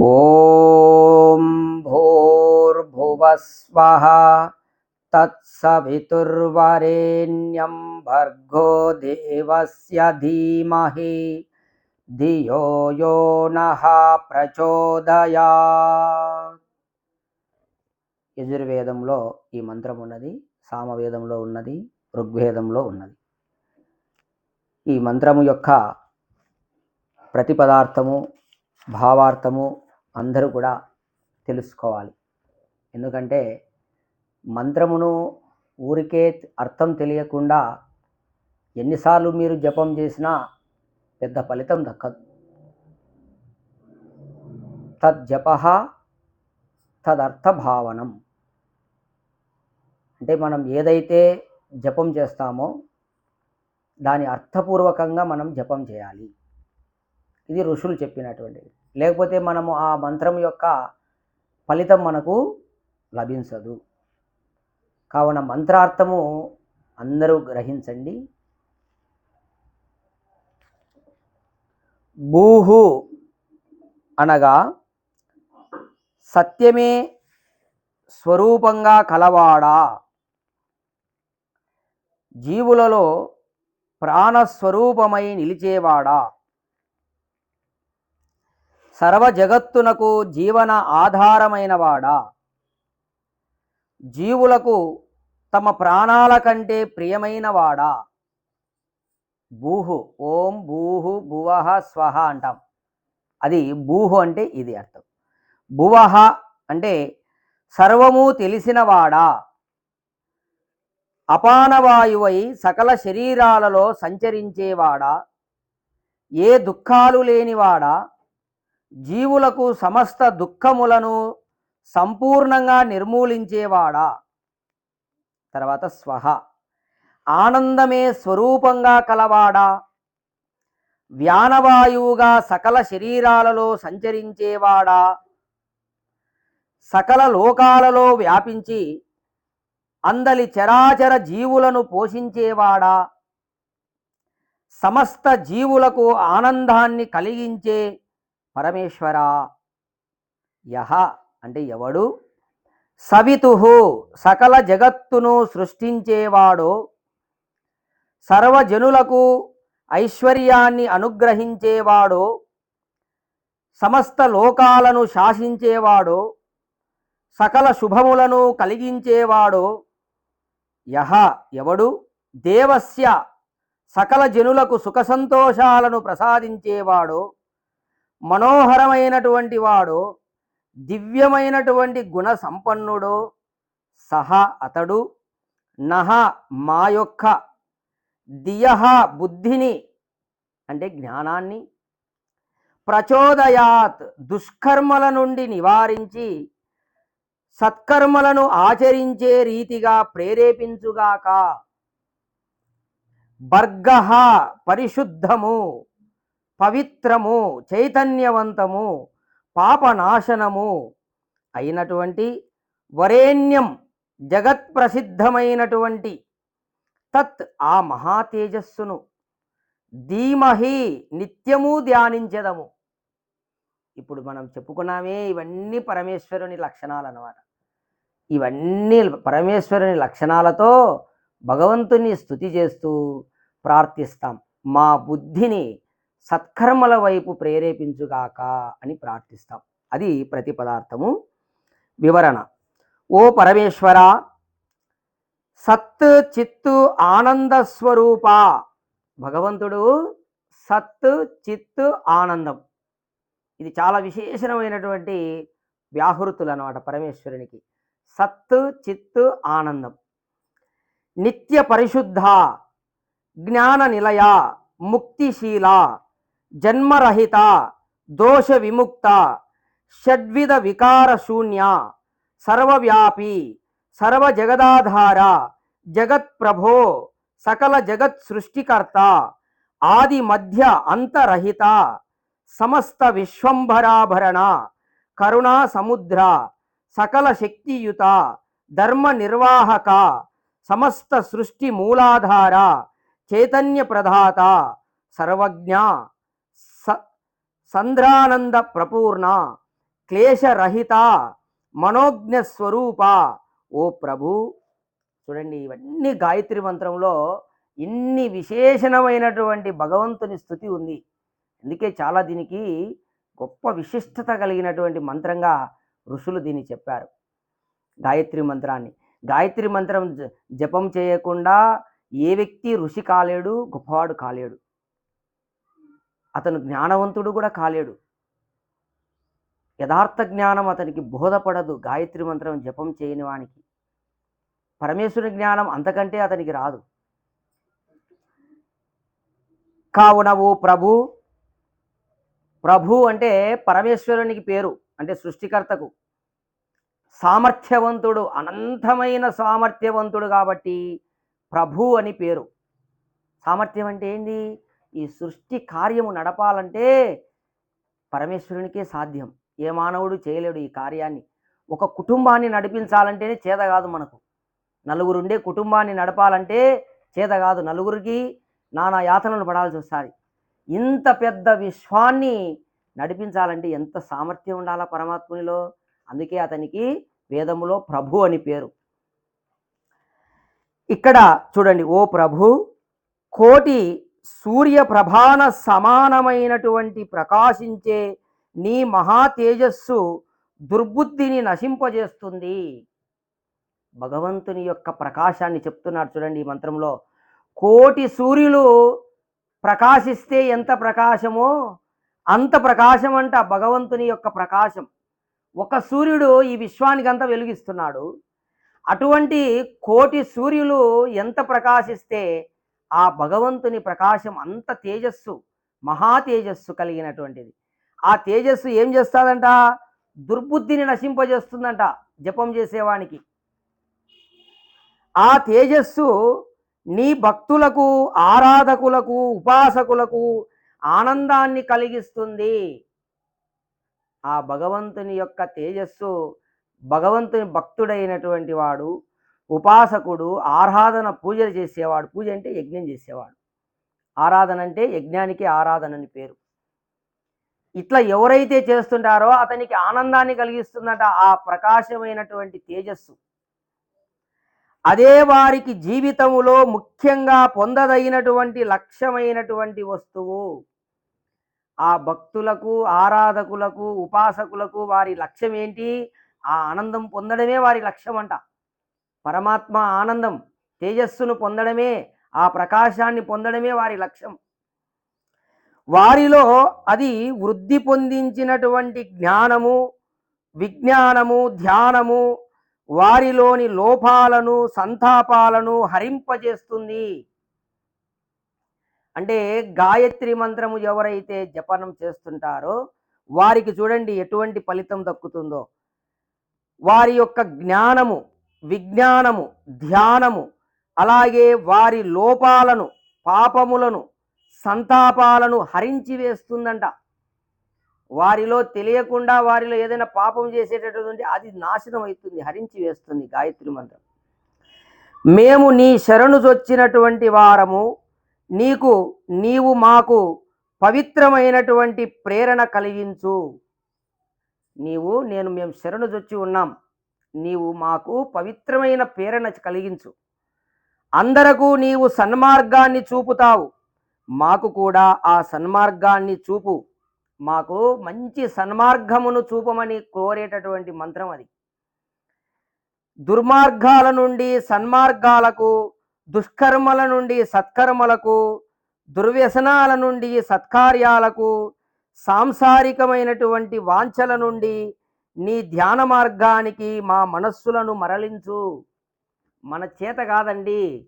ॐ भूर्भुवस्वः तत्सवितुर्वरेण्यं भर्गो देवस्य धीमहि ధియో యో నః ప్రచోదయా యజుర్వేదంలో ఈ మంత్రం ఉన్నది సామవేదంలో ఉన్నది ఋగ్వేదంలో ఉన్నది ఈ మంత్రము యొక్క ప్రతిపదార్థము భావార్థము అందరూ కూడా తెలుసుకోవాలి. ఎందుకంటే మంత్రమును ఊరికే అర్థం తెలియకుండా ఎన్నిసార్లు మీరు జపం చేసినా పెద్ద ఫలితం దక్కదు. తజ్జప తదర్థభావనం. అంటే మనం ఏదైతే జపం చేస్తామో దాని అర్థపూర్వకంగా మనం జపం చేయాలి. ఇది ఋషులు చెప్పినటువంటిది. లేకపోతే మనము ఆ మంత్రం యొక్క ఫలితం మనకు లభించదు. కావున మంత్రార్థము అందరూ గ్రహించండి. భూహు అనగా సత్యమే స్వరూపంగా కలవాడా? జీవులలో ప్రాణస్వరూపమై నిలిచేవాడా? సర్వ జగత్తునకు జీవన ఆధారమైనవాడా జీవులకు తమ ప్రాణాల కంటే ప్రియమైనవాడా భూహు ఓం భూహు భువహ స్వహ అంటాం. అది భూహు అంటే ఇది అర్థం. భువహ అంటే సర్వము తెలిసినవాడా అపానవాయువై సకల శరీరాలలో సంచరించేవాడా ఏ దుఃఖాలు లేనివాడా జీవులకు సమస్త దుఃఖములను సంపూర్ణంగా నిర్మూలించేవాడా? తర్వాత స్వహ. ఆనందమే స్వరూపంగా కలవాడా? వ్యానవాయువుగా సకల శరీరాలలో సంచరించేవాడా? సకల లోకాలలో వ్యాపించి అందలి చరాచర జీవులను పోషించేవాడా? సమస్త జీవులకు ఆనందాన్ని కలిగించే పరమేశ్వరా. యహ అంటే ఎవడు? సవితు సకల జగత్తును సృష్టించేవాడో. సర్వజనులకు ఐశ్వర్యాన్ని అనుగ్రహించేవాడో. సమస్త లోకాలను శాసించేవాడో. సకల శుభములను కలిగించేవాడో. యహ ఎవడు? దేవస్య. సకల జనులకు సుఖ సంతోషాలను ప్రసాదించేవాడో. మనోహరమైనటువంటి వాడో దివ్యమైనటువంటి గుణ సంపన్నుడో సహ అతడు నహ మా యొక్క దియహ బుద్ధిని అంటే జ్ఞానాన్ని ప్రచోదయాత్ దుష్కర్మల నుండి నివారించి సత్కర్మలను ఆచరించే రీతిగా ప్రేరేపించుగాక బర్గహ పరిశుద్ధము. పవిత్రము చైతన్యవంతము పాపనాశనము అయినటువంటి వరేణ్యం జగత్ ప్రసిద్ధమైనటువంటి తత్ ఆ మహా తేజస్సును ధీమహి నిత్యము ధ్యానించదము. ఇప్పుడు మనం చెప్పుకున్నామే ఇవన్నీ పరమేశ్వరుని లక్షణాలు అన్నమాట ఇవన్నీ పరమేశ్వరుని లక్షణాలతో భగవంతుని స్థుతి చేస్తూ ప్రార్థిస్తాం. మా బుద్ధిని సత్కర్మల వైపు ప్రేరేపించుగాక అని ప్రార్థిస్తాం. అది ప్రతి పదార్థము. వివరణ. ఓ పరమేశ్వర సత్ చిత్తు ఆనంద స్వరూప. భగవంతుడు సత్ చిత్తు ఆనందం. ఇది చాలా విశేషమైనటువంటి వ్యాహృతులు అనమాట పరమేశ్వరునికి. సత్ చిత్తు ఆనందం. నిత్య పరిశుద్ధ జ్ఞాన నిలయ ముక్తిశీల. జన్మరహిత దోష విముక్త షడ్విధ వికార శూన్య సర్వవ్యాపి సర్వ జగదాధార జగత్ ప్రభో సకల జగత్ సృష్టికర్త ఆది మధ్య అంతరహిత సమస్త విశ్వంభరాభరణ కరుణా సముద్ర సకల శక్తియుత ధర్మ నిర్వాహక సమస్త సృష్టి మూలాధార చైతన్య ప్రదాత సర్వజ్ఞ స సంద్రానంద ప్రపూర్ణ క్లేశరహిత మనోజ్ఞ స్వరూప. ఓ ప్రభు చూడండి ఇవన్నీ గాయత్రి మంత్రంలో ఇన్ని విశేషణమైనటువంటి భగవంతుని స్థుతి ఉంది. అందుకే చాలా దీనికి గొప్ప విశిష్టత కలిగినటువంటి మంత్రంగా ఋషులు దీన్ని చెప్పారు. గాయత్రి మంత్రాన్ని. గాయత్రి మంత్రం జ- జపం చేయకుండా ఏ వ్యక్తి ఋషి కాలేడు గొప్పవాడు కాలేడు. అతను జ్ఞానవంతుడు కూడా కాలేడు. యథార్థ జ్ఞానం అతనికి బోధపడదు. గాయత్రి మంత్రం జపం చేయని వానికి. పరమేశ్వరుని జ్ఞానం అంతకంటే అతనికి రాదు. కావున ఓ ప్రభు ప్రభు అంటే పరమేశ్వరునికి పేరు అంటే సృష్టికర్తకు. సామర్థ్యవంతుడు అనంతమైన సామర్థ్యవంతుడు కాబట్టి ప్రభు అని పేరు. సామర్థ్యం అంటే ఏంది? ఈ సృష్టి కార్యము నడపాలంటే పరమేశ్వరునికే సాధ్యం. ఏ మానవుడు చేయలేడు ఈ కార్యాన్ని. ఒక కుటుంబాన్ని నడిపించాలంటేనే చేత కాదు మనకు. నలుగురుండే కుటుంబాన్ని నడపాలంటే చేత కాదు. నలుగురికి నానా యాతనలు పడాల్సి వస్తుంది ఇంత పెద్ద విశ్వాన్ని నడిపించాలంటే ఎంత సామర్థ్యం ఉండాలా పరమాత్మునిలో? అందుకే అతనికి వేదములో ప్రభు అని పేరు. ఇక్కడ చూడండి ఓ ప్రభు కోటి సూర్యప్రభాన సమానమైనటువంటి ప్రకాశించే నీ మహా తేజస్సు దుర్బుద్ధిని నశింపజేస్తుంది. భగవంతుని యొక్క ప్రకాశాన్ని చెప్తున్నాడు చూడండి ఈ మంత్రంలో. కోటి సూర్యులు ప్రకాశిస్తే ఎంత ప్రకాశమో అంత ప్రకాశం అంట భగవంతుని యొక్క ప్రకాశం. ఒక సూర్యుడు ఈ విశ్వానికంతా వెలిగిస్తున్నాడు. అటువంటి కోటి సూర్యులు ఎంత ప్రకాశిస్తే ఆ భగవంతుని ప్రకాశం అంత తేజస్సు మహా తేజస్సు కలిగినటువంటిది. ఆ తేజస్సు ఏం చేస్తాదంట? దుర్బుద్ధిని నశింపజేస్తుందంట జపం చేసేవానికి. ఆ తేజస్సు నీ భక్తులకు ఆరాధకులకు ఉపాసకులకు ఆనందాన్ని కలిగిస్తుంది. ఆ భగవంతుని యొక్క తేజస్సు భగవంతుని భక్తుడైనటువంటి వాడు ఉపాసకుడు ఆరాధన పూజలు చేసేవాడు. పూజ అంటే యజ్ఞం చేసేవాడు. ఆరాధన అంటే యజ్ఞానికి ఆరాధన అని పేరు. ఇట్లా ఎవరైతే చేస్తుంటారో అతనికి ఆనందాన్ని కలిగిస్తుందట ఆ ప్రకాశమైనటువంటి తేజస్సు. అదే వారికి జీవితములో ముఖ్యంగా పొందదగినటువంటి లక్ష్యమైనటువంటి వస్తువు. ఆ భక్తులకు ఆరాధకులకు ఉపాసకులకు వారి లక్ష్యం ఏంటి? ఆ ఆనందం పొందడమే వారి లక్ష్యం అంట పరమాత్మ ఆనందం తేజస్సును పొందడమే ఆ ప్రకాశాన్ని పొందడమే వారి లక్ష్యం. వారిలో అది వృద్ధి పొందించినటువంటి జ్ఞానము విజ్ఞానము ధ్యానము వారిలోని లోపాలను సంతాపాలను హరింపజేస్తుంది. అంటే గాయత్రి మంత్రము ఎవరైతే జపనం చేస్తుంటారో వారికి చూడండి ఎటువంటి ఫలితం దక్కుతుందో. వారి యొక్క జ్ఞానము విజ్ఞానము ధ్యానము అలాగే వారి లోపాలను పాపములను సంతాపాలను హరించి వేస్తుందంట. వారిలో తెలియకుండా వారిలో ఏదైనా పాపం చేసేటటువంటి ఉంటే అది నాశనం అవుతుంది హరించి వేస్తుంది గాయత్రి మంత్రం. మేము నీ శరణు చొచ్చినటువంటి వారము నీకు నీవు మాకు పవిత్రమైనటువంటి ప్రేరణ కలిగించు. నీవు నేను మేము శరణు చొచ్చి ఉన్నాం. నీవు మాకు పవిత్రమైన ప్రేరణ కలిగించు. అందరకు నీవు సన్మార్గాన్ని చూపుతావు. మాకు కూడా ఆ సన్మార్గాన్ని చూపు. మాకు మంచి సన్మార్గమును చూపమని కోరేటటువంటి మంత్రం అది. దుర్మార్గాల నుండి సన్మార్గాలకు దుష్కర్మల నుండి సత్కర్మలకు దుర్వ్యసనాల నుండి సత్కార్యాలకు సాంసారికమైనటువంటి వాంఛల నుండి నీ ధ్యాన మార్గానికి మా మనస్సులను మరలించు. మన చేత కాదండి.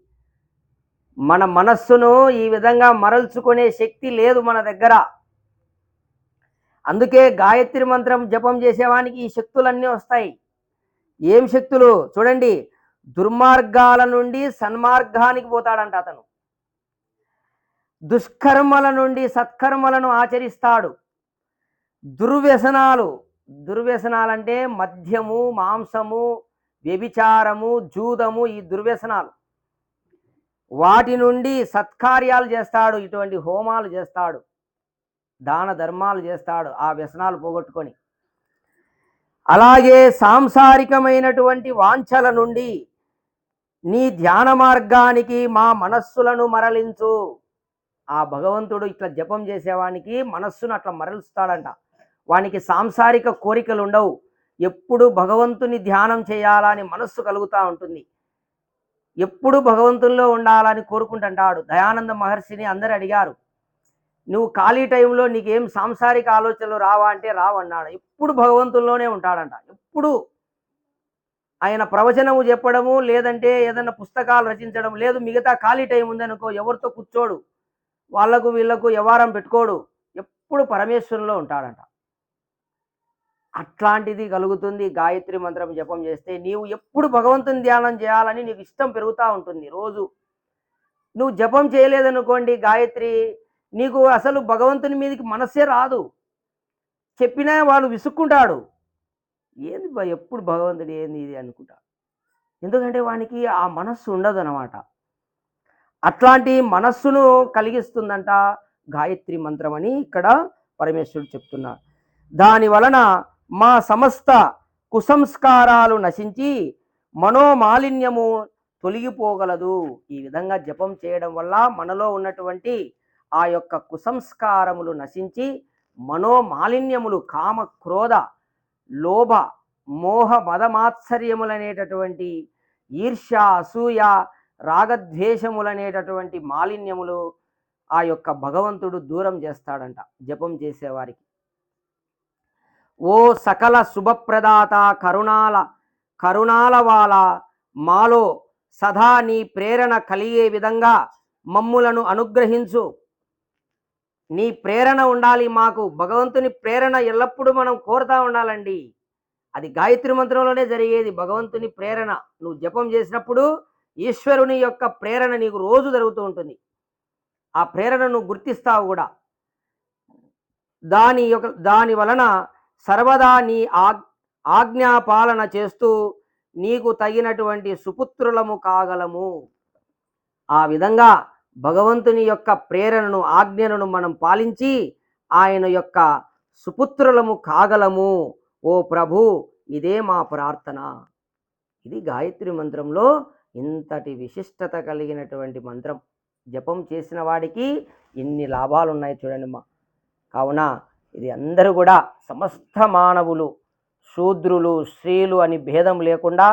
మన మనస్సును ఈ విధంగా మరల్చుకునే శక్తి లేదు మన దగ్గర. అందుకే గాయత్రి మంత్రం జపం చేసేవానికి ఈ శక్తులన్నీ వస్తాయి. ఏం శక్తులు? చూడండి. దుర్మార్గాల నుండి సన్మార్గానికి పోతాడంట అతను. దుష్కర్మల నుండి సత్కర్మలను ఆచరిస్తాడు. దుర్వ్యసనాలు దుర్వ్యసనాలంటే మద్యము మాంసము వ్యభిచారము జూదము ఈ దుర్వ్యసనాలు. వాటి నుండి సత్కార్యాలు చేస్తాడు ఇటువంటి హోమాలు చేస్తాడు దాన ధర్మాలు చేస్తాడు ఆ వ్యసనాలు పోగొట్టుకొని. అలాగే సాంసారికమైనటువంటి వాంఛల నుండి నీ ధ్యాన మార్గానికి మా మనస్సులను మరలించు. ఆ భగవంతుడు ఇట్లా జపం చేసేవానికి మనస్సును అట్లా మరలుస్తాడంట. వానికి సాంసారిక కోరికలు ఉండవు ఎప్పుడు భగవంతుని ధ్యానం చేయాలని మనస్సు కలుగుతూ ఉంటుంది. ఎప్పుడు భగవంతుల్లో ఉండాలని కోరుకుంటుంటాడు. దయానంద మహర్షిని అందరు అడిగారు. నువ్వు ఖాళీ టైంలో నీకేం సాంసారిక ఆలోచనలు రావా? అంటే రావన్నాడు ఎప్పుడు భగవంతుల్లోనే ఉంటాడంట. ఎప్పుడు ఆయన ప్రవచనము చెప్పడము లేదంటే ఏదైనా పుస్తకాలు రచించడం లేదు. మిగతా ఖాళీ టైం ఉందనుకో ఎవరితో కూర్చోడు? వాళ్ళకు వీళ్ళకు వ్యవహారం పెట్టుకోడు. ఎప్పుడు పరమేశ్వరంలో ఉంటాడంట. అట్లాంటిది కలుగుతుంది. గాయత్రి మంత్రం జపం చేస్తే నీవు ఎప్పుడు భగవంతుని ధ్యానం చేయాలని నీకు ఇష్టం పెరుగుతూ ఉంటుంది రోజు. నువ్వు జపం చేయలేదనుకోండి గాయత్రి నీకు అసలు భగవంతుని మీదకి మనస్సే రాదు. చెప్పినా వాడు విసుక్కుంటాడు ఏంది ఎప్పుడు భగవంతుడు ఏంది ఇది అనుకుంటా. ఎందుకంటే వానికి ఆ మనస్సు ఉండదు అనమాట అట్లాంటి మనస్సును కలిగిస్తుందంట గాయత్రి మంత్రం అని ఇక్కడ పరమేశ్వరుడు చెప్తున్నాడు దాని వలన మా సమస్త కుసంస్కారాలు నశించి మనోమాలిన్యము తొలగిపోగలదు. ఈ విధంగా జపం చేయడం వల్ల మనలో ఉన్నటువంటి ఆ యొక్క కుసంస్కారములు నశించి మనోమాలిన్యములు కామ క్రోధ లోభ మోహ మదమాత్సర్యములనేటటువంటి ఈర్ష్య అసూయ రాగద్వేషములనేటటువంటి మాలిన్యములు ఆ యొక్క భగవంతుడు దూరం చేస్తాడంట. జపం చేసేవారికి. ఓ సకల శుభప్రదాత కరుణాల కరుణాల వాల మాలో సదా నీ ప్రేరణ కలిగే విధంగా మమ్ములను అనుగ్రహించు. నీ ప్రేరణ ఉండాలి మాకు. భగవంతుని ప్రేరణ ఎల్లప్పుడూ మనం కోరుతా ఉండాలండి. అది గాయత్రి మంత్రంలోనే జరిగేది. భగవంతుని ప్రేరణ. నువ్వు జపం చేసినప్పుడు ఈశ్వరుని యొక్క ప్రేరణ నీకు రోజు జరుగుతూ ఉంటుంది. ఆ ప్రేరణ నువ్వు గుర్తిస్తావు కూడా. దాని యొక్క దాని వలన సర్వదా నీ ఆగ్ ఆజ్ఞాపాలన చేస్తూ నీకు తగినటువంటి సుపుత్రులము కాగలము. ఆ విధంగా భగవంతుని యొక్క ప్రేరణను ఆజ్ఞలను మనం పాలించి ఆయన యొక్క సుపుత్రులము కాగలము. ఓ ప్రభు ఇదే మా ప్రార్థన. ఇది గాయత్రి మంత్రంలో ఇంతటి విశిష్టత కలిగినటువంటి మంత్రం. జపం చేసిన వాడికి ఇన్ని లాభాలు ఉన్నాయి చూడండి మా కావున ఇది అందరూ కూడా సమస్త మానవులు శూద్రులు స్త్రీలు అని భేదం లేకుండా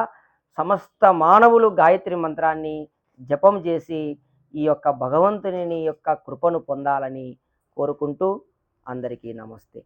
సమస్త మానవులు గాయత్రి మంత్రాన్ని జపం చేసి ఈ యొక్క భగవంతుని యొక్క కృపను పొందాలని కోరుకుంటూ అందరికీ నమస్తే.